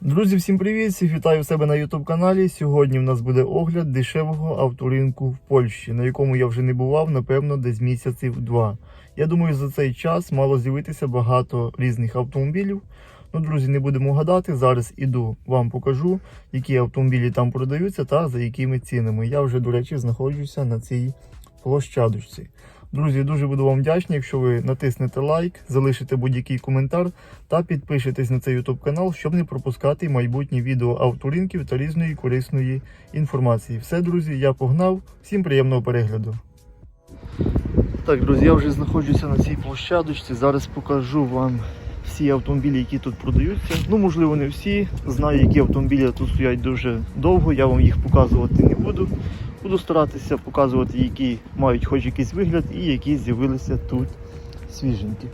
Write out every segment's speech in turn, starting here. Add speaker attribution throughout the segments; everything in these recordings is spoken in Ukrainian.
Speaker 1: Друзі, всім привіт! Всіх вітаю в себе на YouTube каналі. Сьогодні в нас буде огляд дешевого авторинку в Польщі, на якому я вже не бував, напевно, десь місяців два. Я думаю, за цей час мало з'явитися багато різних автомобілів. Ну, друзі, не будемо гадати. Зараз іду вам покажу, які автомобілі там продаються та за якими цінами. Я вже, до речі, знаходжуся на цій площадочці. Друзі, дуже буду вам вдячний, якщо ви натиснете лайк, залишите будь-який коментар та підпишитесь на цей YouTube канал, щоб не пропускати майбутні відео авторинків та різної корисної інформації. Все, друзі, я погнав. Всім приємного перегляду. Так, друзі, я вже знаходжуся на цій площадочці. Зараз покажу вам всі автомобілі, які тут продаються. Ну, можливо, не всі. Знаю, які автомобілі тут стоять дуже довго. Я вам їх показувати не буду. Буду старатися показувати, які мають хоч якийсь вигляд і які з'явилися тут свіженькі.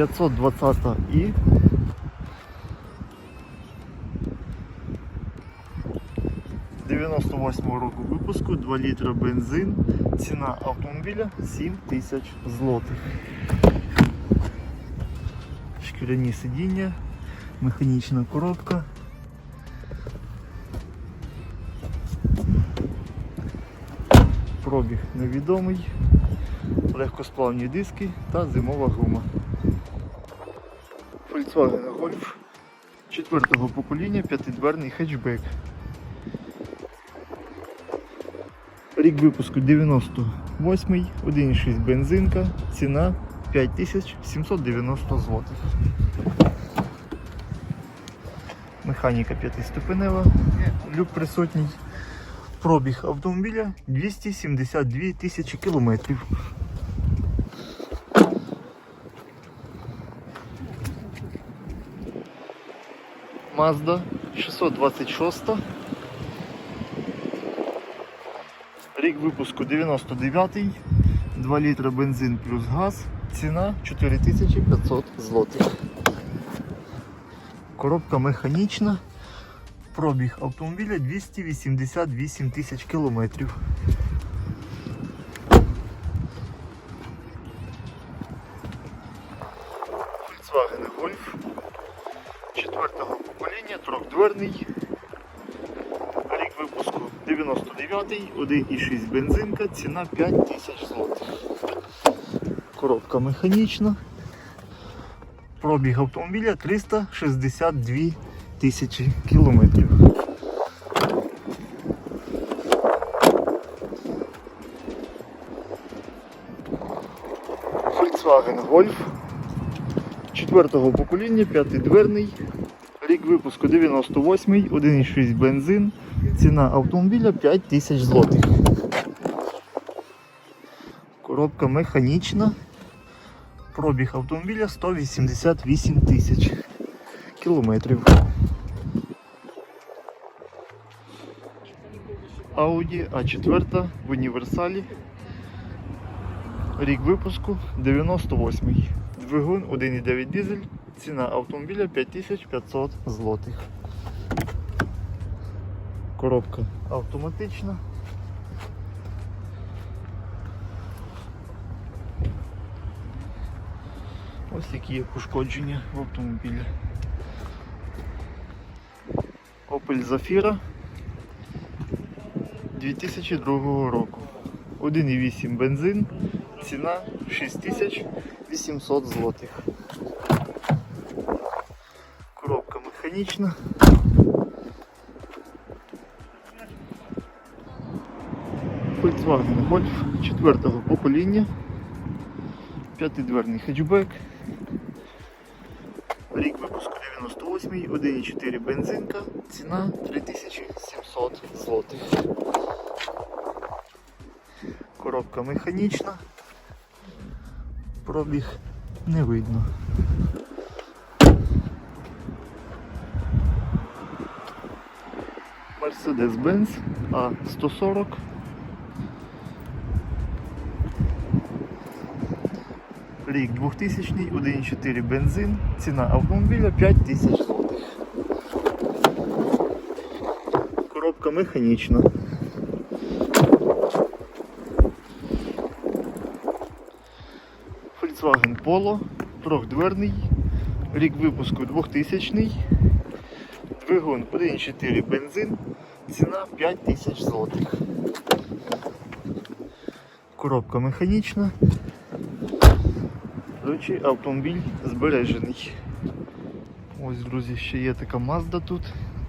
Speaker 1: 520i. ...98 року випуску, 2 літра бензин, ціна автомобіля 7 тисяч злотих. Шкіряні сидіння, механічна коробка. Пробіг невідомий легкосплавні диски та зимова гума. Volkswagen Golf четвертого покоління, п'ятидверний хетчбек. Рік випуску 98, 1,6 бензинка, ціна 5790 злотих. Механіка п'ятиступенева, люк присутній. Пробіг автомобіля 272 тисячі кілометрів. Mazda 626. Рік випуску 99 2 літра бензин плюс газ. Ціна 4500 злотих. Коробка механічна. Пробіг автомобіля 288 тисяч кілометрів. Покоління. Рік випуску 99-й, 1,6 бензинка, ціна 5 тисяч злотих. Коробка механічна. Пробіг автомобіля 362 тисячі кілометрів. Volkswagen Golf четвертого покоління, п'ятидверний, рік випуску 98, 1,6 бензин, ціна автомобіля 5 тисяч злотих. Коробка механічна, пробіг автомобіля 188 тисяч кілометрів. Audi A4 в універсалі. Рік випуску 98. Двигун 1,9 дизель. Ціна автомобіля 5500 злотих. Коробка автоматична. Ось які є пошкодження в автомобілі. Opel Zafira 2002 року. 1,8 бензин, ціна 6800 злотих. Коробка. Volkswagen Golf 4 покоління. П'ятидверний хетчбек. Рік випуску 98, 1,4 бензинка, ціна 3700 злотих. Коробка механічна. Пробіг не видно. Mercedes-Benz А140. Рік 2000, 1,4 бензин, ціна автомобіля 5000 злотих. Коробка механічна. Volkswagen Polo, трьохдверний, рік випуску 2000, двигун 1,4 бензин, ціна 5000 злотих. Коробка механічна. До автомобіль збережений. Ось, друзі, ще є така Mazda тут.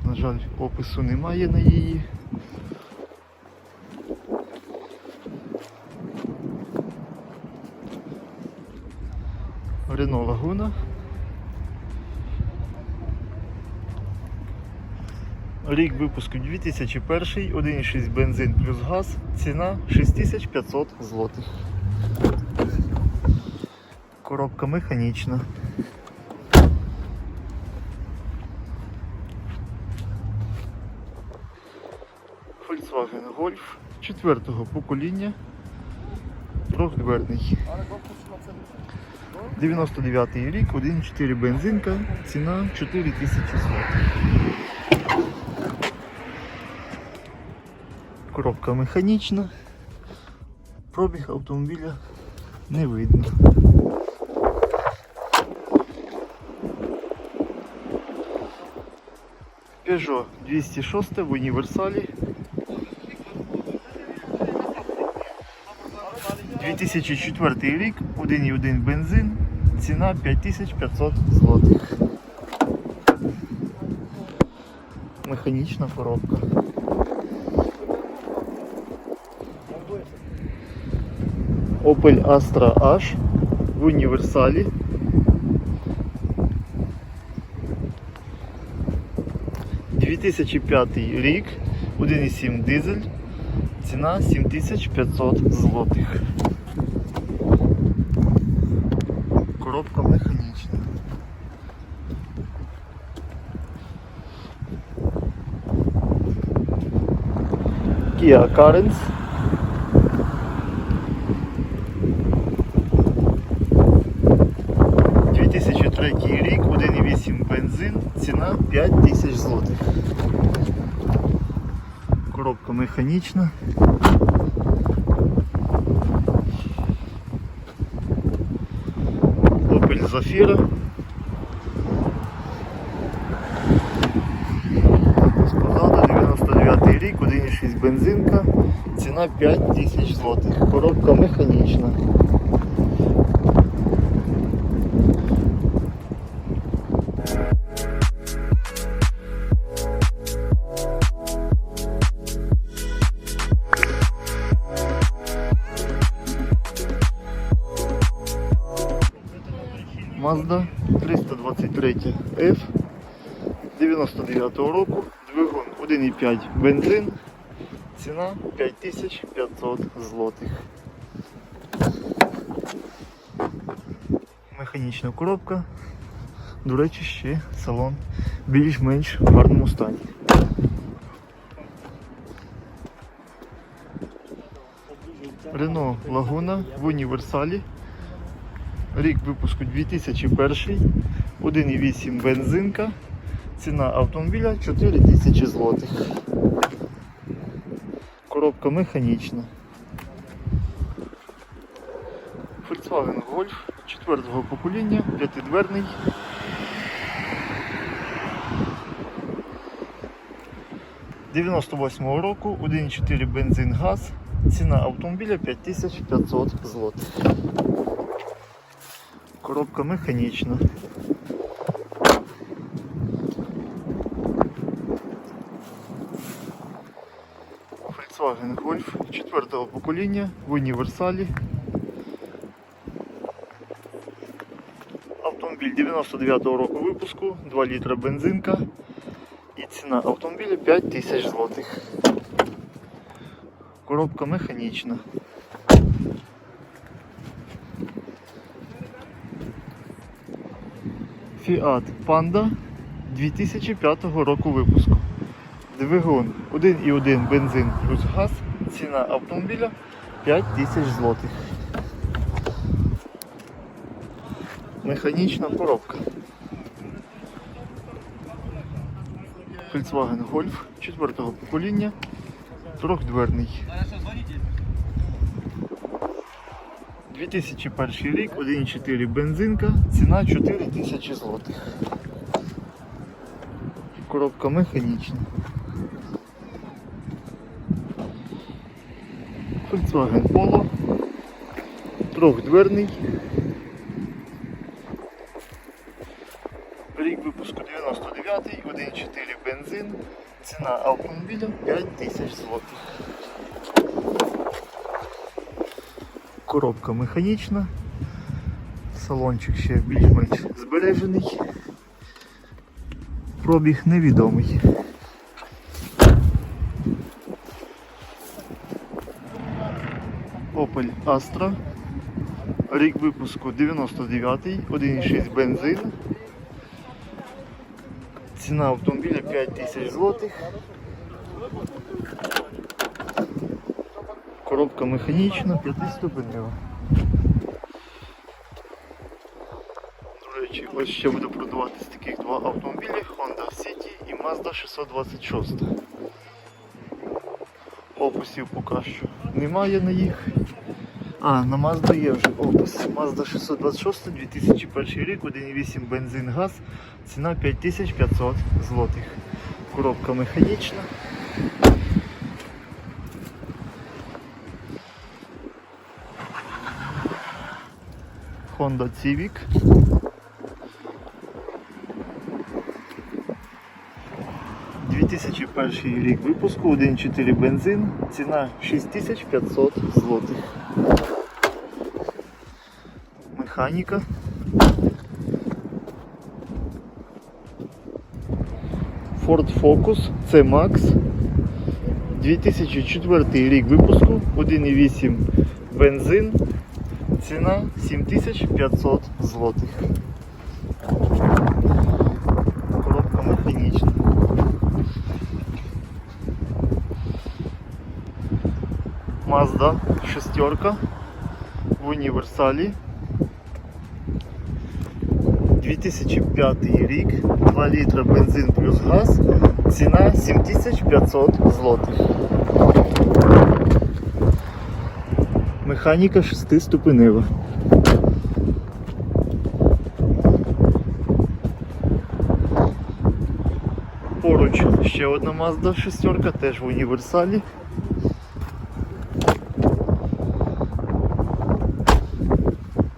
Speaker 1: На жаль, опису немає на її. Рено Лагуна. Рік випуску 2001, 1,6 бензин плюс газ, ціна 6500 злотих. Коробка механічна. Volkswagen Golf четвертого покоління. Трьохдверний. 99 рік, 1,4 бензинка, ціна 4000 злотих. Коробка механічна. Пробіг автомобіля не видно. Peugeot 206 в універсалі. 2004 рік, 1,1 бензин, ціна 5500 злотих. Механічна коробка. Opel Astra H в універсалі. «2005 рік, 1,7 дизель, ціна 7500 злотих. Коробка механічна. Kia Carens. – 2003 рік, 1,8 бензин, ціна 5000 злотих. Коробка механічна. Opel Zafira. Позаду 99 рік, 1,6 бензинка, ціна 5000 злотих. Коробка механічна. 323 F 99 року, двигун 1,5 бензин, ціна 5500 злотих. Механічна коробка. До речі, ще салон більш-менш в гарному стані. Рено Лагуна в універсалі. Рік випуску 2001, 1,8 бензинка. Ціна автомобіля 4000 злотих. Коробка механічна. Volkswagen Golf 4 покоління, п'ятидверний. – 98 року, 1,4 бензин газ. Ціна автомобіля 5500 злотих. Коробка механічна. Volkswagen Golf 4 покоління в універсалі. Автомобіль 99-го року випуску, 2 літра бензинка і ціна автомобіля 5000 злотих. Коробка механічна. Fiat Panda 2005 року випуску. Двигун 1,1 бензин плюс газ. Ціна автомобіля 5 тисяч злотих. Механічна коробка. Volkswagen Golf 4 покоління. Трьохдверний. 2001 рік, 1,4 бензинка, ціна 4 тисячі злотих. Коробка механічна. Volkswagen Polo. Трьохдверний. Рік випуску 99, 1,4 бензин. Ціна автомобіля 5 тисяч злотих. Коробка механічна. Салончик ще більш-менш збережений. Пробіг невідомий. Opel Astra. Рік випуску 99, 1,6 бензин. Ціна автомобіля 5 тисяч злотих. Коробка механічна, 5-ступенева. До речі, ось ще буду продаватись таких два автомобілі Honda City і Mazda 626. Описів поки що немає на їх. А, на Mazda є вже опис. Mazda 626, 2001 рік, 1,8 бензин газ, ціна 5500 злотих. Коробка механічна. Honda Civic. – 2001 рік випуску, 1,4 бензин, ціна 6500 злотих. Механіка. Ford Focus C-Max. 2004 рік випуску, 1,8 бензин, ціна 7500 злотих. Коробка механічна. Mazda шестерка в універсалі. 2005 рік, 2 літра бензин плюс газ, ціна 7500 злотих. Механіка 6-ступенева. Поруч ще одна Mazda шестерка, теж в універсалі.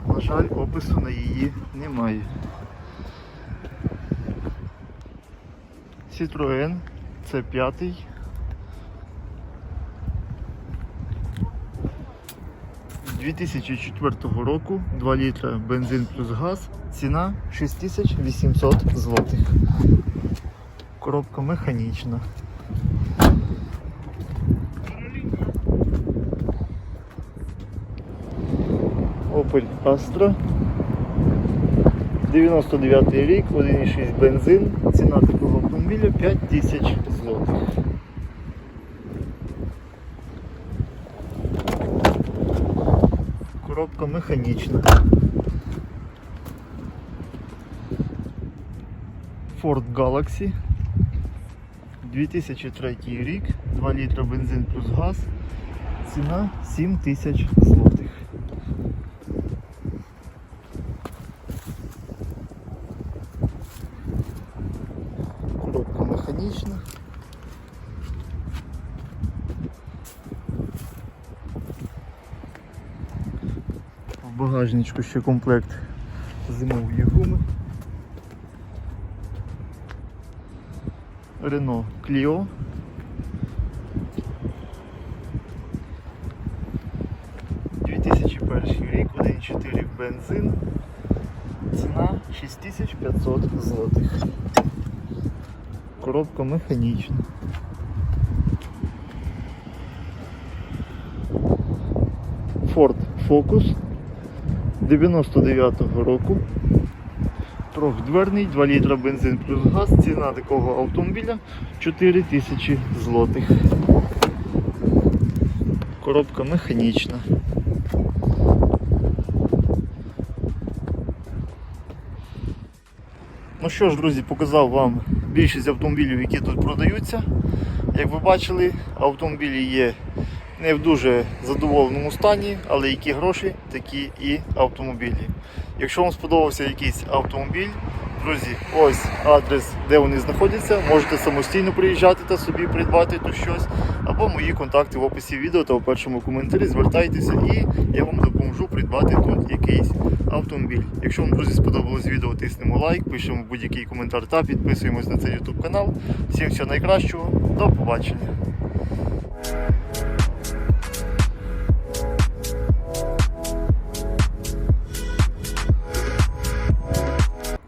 Speaker 1: На жаль, опису на її немає. Citroën це п'ятий. З 2004 року 2 літра бензин плюс газ. Ціна 6800 злотих. Коробка механічна. Opel Astra. 99 рік, 1,6 бензин. Ціна такого автомобіля 5000 злотих. Коробка механічна. Ford Galaxy. 2003 рік, 2 літра бензин плюс газ. Ціна 7000 злотих. Коробка механічна. В багажничку ще комплект зимової гуми. Clio. – 2001 рік, 1,4 бензин. Ціна 6500 злотих. Коробка механічна. Ford Focus 99-го року. Трьохдверний, 2 літра бензин плюс газ. Ціна такого автомобіля 4 тисячі злотих. Коробка механічна. Ну що ж, друзі, показав вам більшість автомобілів, які тут продаються. Як ви бачили, автомобілі є не в дуже задоволеному стані, але які гроші, такі і автомобілі. Якщо вам сподобався якийсь автомобіль, друзі, ось адрес, де вони знаходяться. Можете самостійно приїжджати та собі придбати тут щось, або мої контакти в описі відео та у першому коментарі. Звертайтеся і я вам допоможу придбати тут якийсь автомобіль. Якщо вам, друзі, сподобалось відео, тиснемо лайк, пишемо будь-який коментар та підписуємось на цей YouTube канал. Всім всього найкращого, до побачення.